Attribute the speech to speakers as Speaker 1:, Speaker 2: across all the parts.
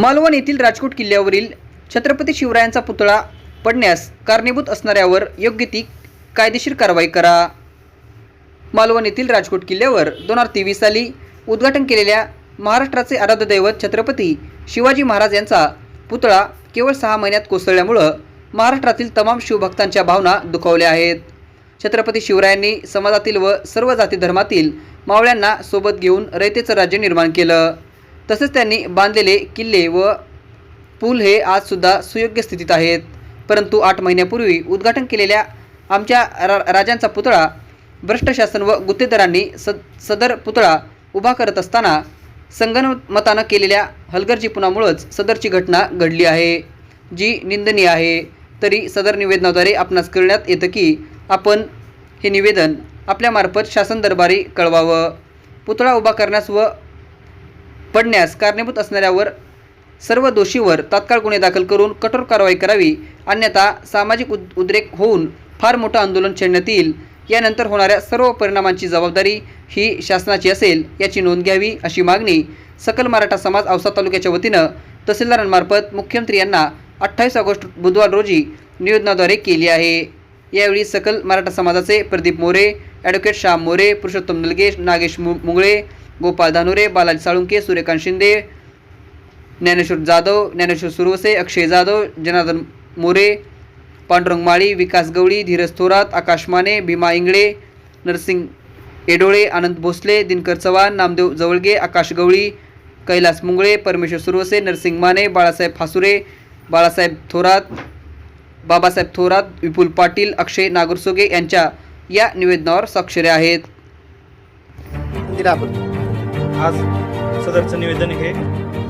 Speaker 1: मालवण येथील राजकोट किल्ल्यावरील छत्रपती शिवरायांचा पुतळा पडण्यास कारणीभूत असणाऱ्यावर योग्य ती कायदेशीर कारवाई करा. मालवण येथील राजकोट किल्ल्यावर दोन हजार तेवीस साली उद्घाटन केलेल्या महाराष्ट्राचे आराध्य दैवत छत्रपती शिवाजी महाराज यांचा पुतळा केवळ सहा महिन्यात कोसळल्यामुळं महाराष्ट्रातील तमाम शिवभक्तांच्या भावना दुखावल्या आहेत. छत्रपती शिवरायांनी समाजातील व सर्व जाती धर्मातील मावळ्यांना सोबत घेऊन रयतेचं राज्य निर्माण केलं. तसेच त्यांनी बांधलेले किल्ले व पूल हे आजसुद्धा सुयोग्य स्थितीत आहेत. परंतु आठ महिन्यापूर्वी उद्घाटन केलेल्या आमच्या रा राजांचा पुतळा भ्रष्ट शासन व गुत्तेदारांनी स सदर पुतळा उभा करत असताना संगणमतानं केलेल्या हलगर्जीपणामुळंच सदरची घटना घडली आहे. जी निंदनीय आहे. तरी सदर निवेदनाद्वारे आपणास कळण्यात येतं की आपण हे निवेदन आपल्यामार्फत शासन दरबारी कळवावं. पुतळा उभा करण्यास व पडण्यास कारणीभूत असणाऱ्यावर सर्व दोषीवर तात्काळ गुन्हे दाखल करून कठोर कारवाई करावी अन्यथा सामाजिक उद उद्रेक होऊन फार मोठं आंदोलन छेडण्यात येईल. यानंतर होणाऱ्या सर्व परिणामांची जबाबदारी ही शासनाची असेल याची नोंद घ्यावी अशी मागणी सकल मराठा समाज औसा तालुक्याच्या वतीनं तहसीलदारांमार्फत मुख्यमंत्री यांना अठ्ठावीस ऑगस्ट बुधवार रोजी निवेदनाद्वारे केली आहे. यावेळी सकल मराठा समाजाचे प्रदीप मोरे ॲडव्होकेट श्याम मोरे पुरुषोत्तम नलगेश नागेश मु मुंगळे गोपाल धानुरे बालाजी साळुंके सूर्यकांत शिंदे ज्ञानेश्वर जाधव ज्ञानेश्वर सुरवसे अक्षय जाधव जनार्दन मोरे पांडुरंग माळी विकास गवळी धीरज थोरात आकाश माने भीमा इंगळे नरसिंग एडोळे आनंद भोसले दिनकर चव्हाण नामदेव जवळगे आकाश गवळी कैलास मुंगळे परमेश्वर सुरवसे नरसिंग माने बाळासाहेब फासुरे बाळासाहेब थोरात बाबासाहेब थोरात विपुल पाटील अक्षय नागरसोगे यांच्या या निवेदनावर स्वाक्षरी आहेत.
Speaker 2: आज सदरचं निवेदन हे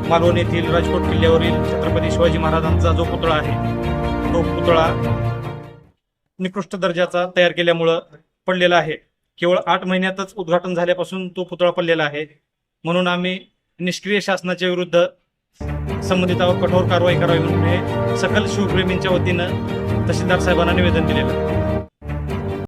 Speaker 2: मालवण येथील राजकोट किल्ल्यावरील छत्रपती शिवाजी महाराजांचा जो पुतळा आहे तो पुतळा निकृष्ट दर्जाचा तयार केल्यामुळं पडलेला आहे. केवळ आठ महिन्यातच उद्घाटन झाल्यापासून तो पुतळा पडलेला आहे. म्हणून आम्ही निष्क्रिय शासनाच्या विरुद्ध संबंधितावर कठोर कारवाई करावी म्हणून हे सकल शिवप्रेमींच्या वतीनं तहसीलदार साहेबांना निवेदन दिलेलं